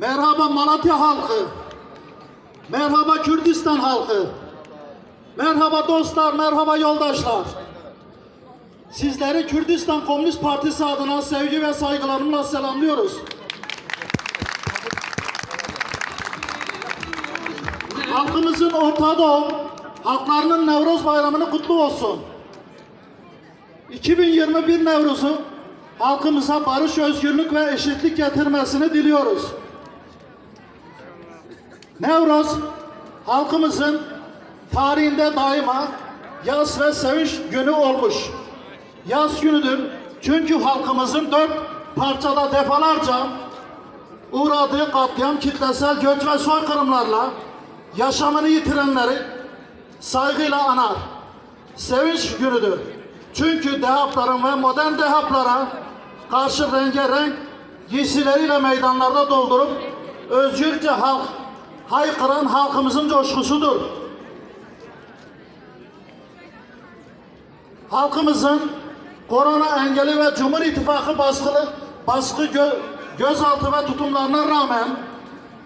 Merhaba Malatya halkı. Merhaba Kürdistan halkı. Merhaba dostlar, merhaba yoldaşlar. Sizleri Kürdistan Komünist Partisi adına sevgi ve saygılarımla selamlıyoruz. Halkımızın Orta Doğu, halklarının Nevruz Bayramı'nı kutlu olsun. 2021 Nevruz'u halkımıza barış, özgürlük ve eşitlik getirmesini diliyoruz. Nevruz, halkımızın tarihinde daima yaz ve sevinç günü olmuş. Yaz günüdür çünkü halkımızın dört parçada defalarca uğradığı katliam, kitlesel göç ve soykırımlarla yaşamını yitirenleri saygıyla anar. Sevinç günüdür. Çünkü dehapların ve modern dehaplara karşı rengarenk giysileriyle meydanlarda doldurup özgürce halk haykıran halkımızın coşkusudur. Halkımızın korona engeli ve Cumhur İttifakı baskılı baskı gö- gözaltı ve tutumlarına rağmen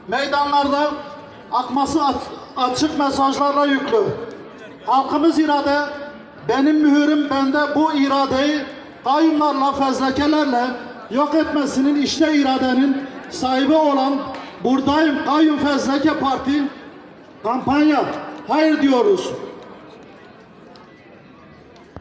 meydanlarda akması aç- açık mesajlarla yüklü. Halkımız irade benim mühürüm bende bu iradeyi kayyumlarla fezlekelerle yok etmesinin işte iradenin sahibi olan buradayım kayyum fezleke parti kampanya hayır diyoruz.